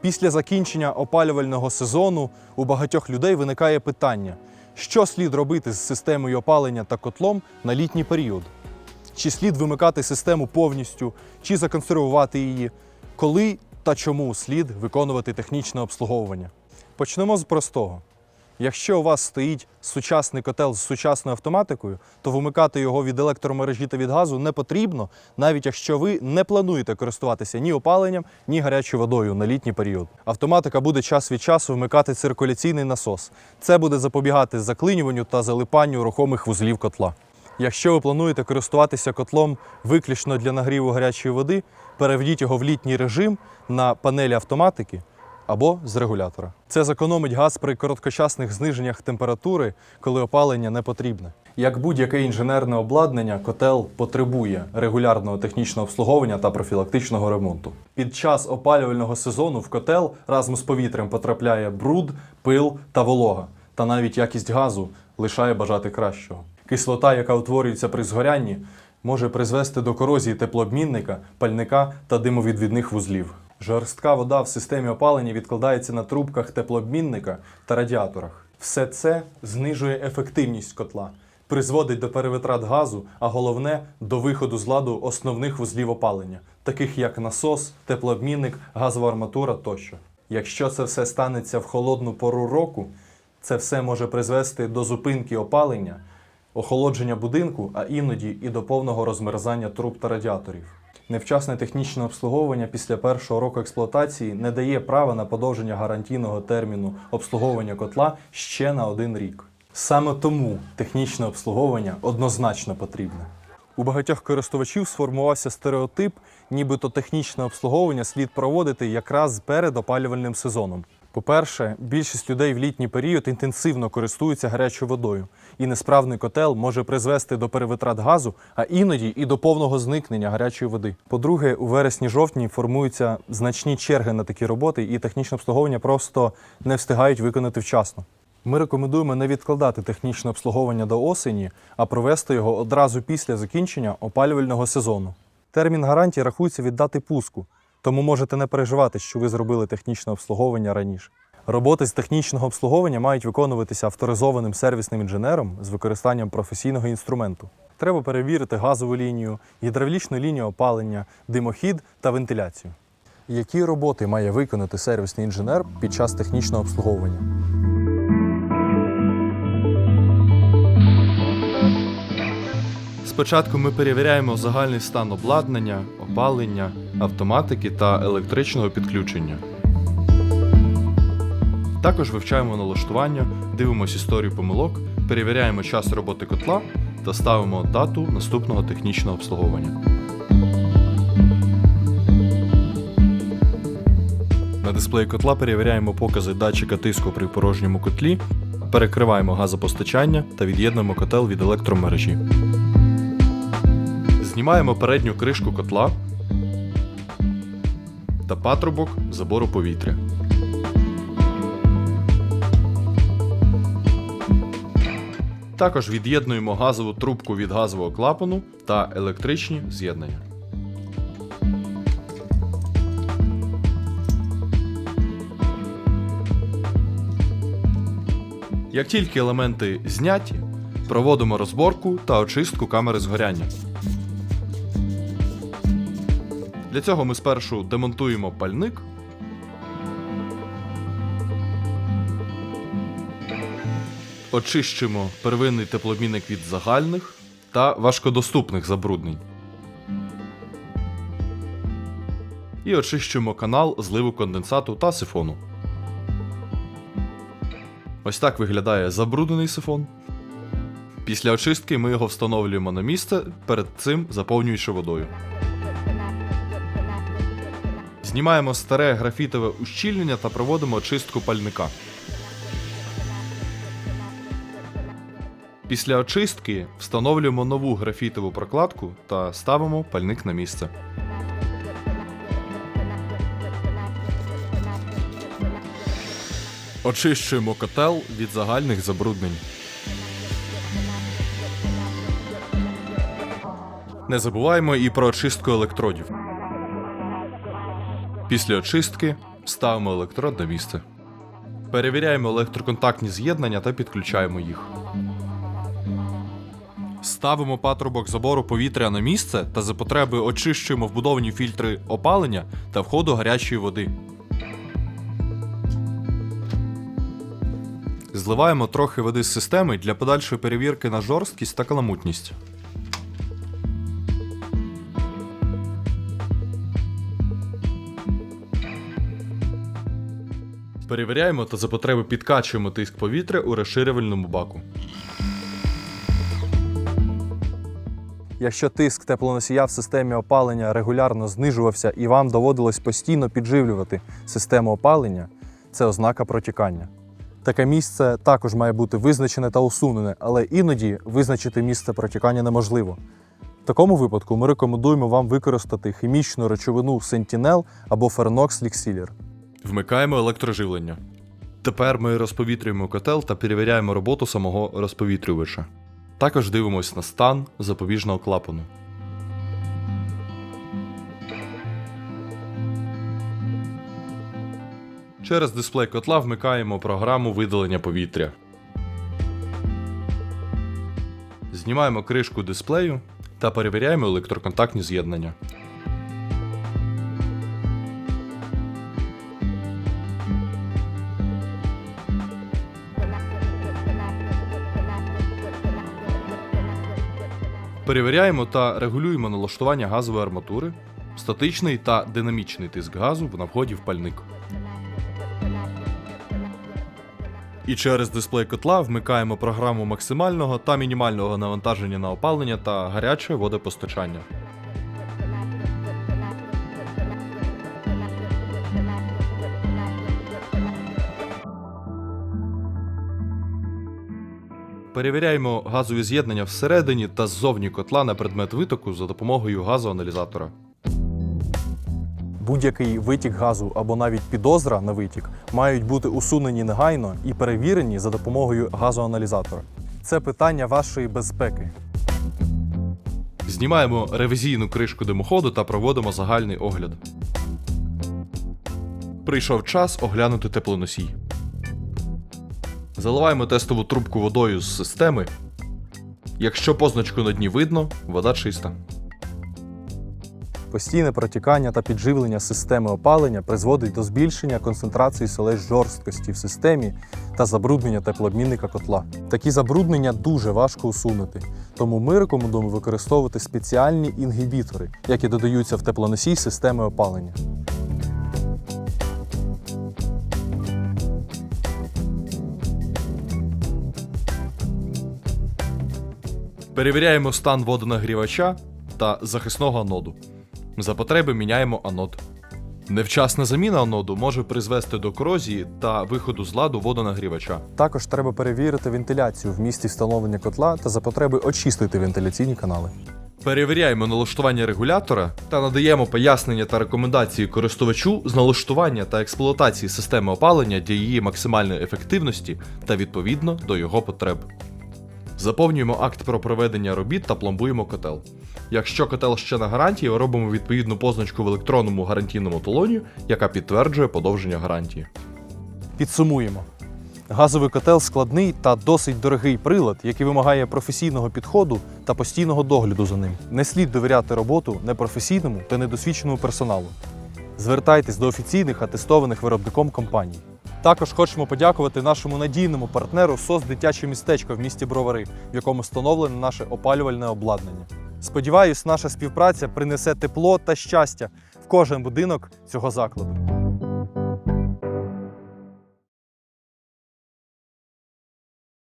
Після закінчення опалювального сезону у багатьох людей виникає питання, що слід робити з системою опалення та котлом на літній період? Чи слід вимикати систему повністю, чи законсервувати її, коли та чому слід виконувати технічне обслуговування? Почнемо з простого. Якщо у вас стоїть сучасний котел з сучасною автоматикою, то вимикати його від електромережі та від газу не потрібно, навіть якщо ви не плануєте користуватися ні опаленням, ні гарячою водою на літній період. Автоматика буде час від часу вмикати циркуляційний насос. Це буде запобігати заклинюванню та залипанню рухомих вузлів котла. Якщо ви плануєте користуватися котлом виключно для нагріву гарячої води, переведіть його в літній режим на панелі автоматики або з регулятора. Це зекономить газ при короткочасних зниженнях температури, коли опалення не потрібне. Як будь-яке інженерне обладнання, котел потребує регулярного технічного обслуговування та профілактичного ремонту. Під час опалювального сезону в котел разом з повітрям потрапляє бруд, пил та волога, та навіть якість газу лишає бажати кращого. Кислота, яка утворюється при згорянні, може призвести до корозії теплообмінника, пальника та димовідвідних вузлів. Жорстка вода в системі опалення відкладається на трубках теплообмінника та радіаторах. Все це знижує ефективність котла, призводить до перевитрат газу, а головне до виходу з ладу основних вузлів опалення, таких як насос, теплообмінник, газова арматура тощо. Якщо це все станеться в холодну пору року, це все може призвести до зупинки опалення, охолодження будинку, а іноді і до повного розмерзання труб та радіаторів. Невчасне технічне обслуговування після першого року експлуатації не дає права на подовження гарантійного терміну обслуговування котла ще на один рік. Саме тому технічне обслуговування однозначно потрібне. У багатьох користувачів сформувався стереотип, нібито технічне обслуговування слід проводити якраз перед опалювальним сезоном. По-перше, більшість людей в літній період інтенсивно користуються гарячою водою, і несправний котел може призвести до перевитрат газу, а іноді і до повного зникнення гарячої води. По-друге, у вересні-жовтні формуються значні черги на такі роботи, і технічне обслуговування просто не встигають виконати вчасно. Ми рекомендуємо не відкладати технічне обслуговування до осені, а провести його одразу після закінчення опалювального сезону. Термін гарантії рахується від дати пуску, тому можете не переживати, що ви зробили технічне обслуговування раніше. Роботи з технічного обслуговування мають виконуватися авторизованим сервісним інженером з використанням професійного інструменту. Треба перевірити газову лінію, гідравлічну лінію опалення, димохід та вентиляцію. Які роботи має виконати сервісний інженер під час технічного обслуговування? Спочатку ми перевіряємо загальний стан обладнання, опалення, автоматики та електричного підключення. Також вивчаємо налаштування, дивимося історію помилок, перевіряємо час роботи котла та ставимо дату наступного технічного обслуговування. На дисплеї котла перевіряємо покази датчика тиску при порожньому котлі, перекриваємо газопостачання та від'єднуємо котел від електромережі. Знімаємо передню кришку котла та патрубок забору повітря. Також від'єднуємо газову трубку від газового клапану та електричні з'єднання. Як тільки елементи зняті, проводимо розборку та очистку камери згоряння. Для цього ми спершу демонтуємо пальник. Очищимо первинний теплообмінник від загальних та важкодоступних забруднень. І очищуємо канал зливу конденсату та сифону. Ось так виглядає забруднений сифон. Після очистки ми його встановлюємо на місце, перед цим заповнюючи водою. Знімаємо старе графітове ущільнення та проводимо очистку пальника. Після очистки встановлюємо нову графітову прокладку та ставимо пальник на місце. Очищуємо котел від загальних забруднень. Не забуваємо і про очистку електродів. Після очистки Ставимо електрод на місце. Перевіряємо електроконтактні з'єднання та підключаємо їх. Ставимо патрубок забору повітря на місце та за потреби очищуємо вбудовані фільтри опалення та входу гарячої води. Зливаємо трохи води з системи для подальшої перевірки на жорсткість та каламутність. Перевіряємо та за потреби підкачуємо тиск повітря у розширювальному баку. Якщо тиск теплоносія в системі опалення регулярно знижувався і вам доводилось постійно підживлювати систему опалення, це ознака протікання. Таке місце також має бути визначене та усунене, але іноді визначити місце протікання неможливо. В такому випадку ми рекомендуємо вам використати хімічну речовину Sentinel або Fernox Lixiller. Вмикаємо електроживлення. Тепер ми розповітрюємо котел та перевіряємо роботу самого розповітрювача. Також дивимось на стан запобіжного клапану. Через дисплей котла вмикаємо програму видалення повітря. Знімаємо кришку дисплею та перевіряємо електроконтактні з'єднання. Перевіряємо та регулюємо налаштування газової арматури, статичний та динамічний тиск газу на вході в пальник. І через дисплей котла вмикаємо програму максимального та мінімального навантаження на опалення та гаряче водопостачання. Перевіряємо газові з'єднання всередині та ззовні котла на предмет витоку за допомогою газоаналізатора. Будь-який витік газу або навіть підозра на витік мають бути усунені негайно і перевірені за допомогою газоаналізатора. Це питання вашої безпеки. Знімаємо ревізійну кришку димоходу та проводимо загальний огляд. Прийшов час оглянути теплоносій. Заливаємо тестову трубку водою з системи. Якщо позначку на дні видно, вода чиста. Постійне протікання та підживлення системи опалення призводить до збільшення концентрації сележ жорсткості в системі та забруднення теплообмінника котла. Такі забруднення дуже важко усунути, тому ми рекомендуємо використовувати спеціальні інгібітори, які додаються в теплоносій системи опалення. Перевіряємо стан водонагрівача та захисного аноду. За потреби міняємо анод. Невчасна заміна аноду може призвести до корозії та виходу з ладу водонагрівача. Також треба перевірити вентиляцію в місці встановлення котла та за потреби очистити вентиляційні канали. Перевіряємо налаштування регулятора та надаємо пояснення та рекомендації користувачу з налаштування та експлуатації системи опалення для її максимальної ефективності та відповідно до його потреб. Заповнюємо акт про проведення робіт та пломбуємо котел. Якщо котел ще на гарантії, робимо відповідну позначку в електронному гарантійному талоні, яка підтверджує подовження гарантії. Підсумуємо. Газовий котел складний та досить дорогий прилад, який вимагає професійного підходу та постійного догляду за ним. Не слід довіряти роботу непрофесійному та недосвідченому персоналу. Звертайтесь до офіційних атестованих виробником компаній. Також хочемо подякувати нашому надійному партнеру СОС Дитяче містечко в місті Бровари, в якому встановлене наше опалювальне обладнання. Сподіваюсь, наша співпраця принесе тепло та щастя в кожен будинок цього закладу.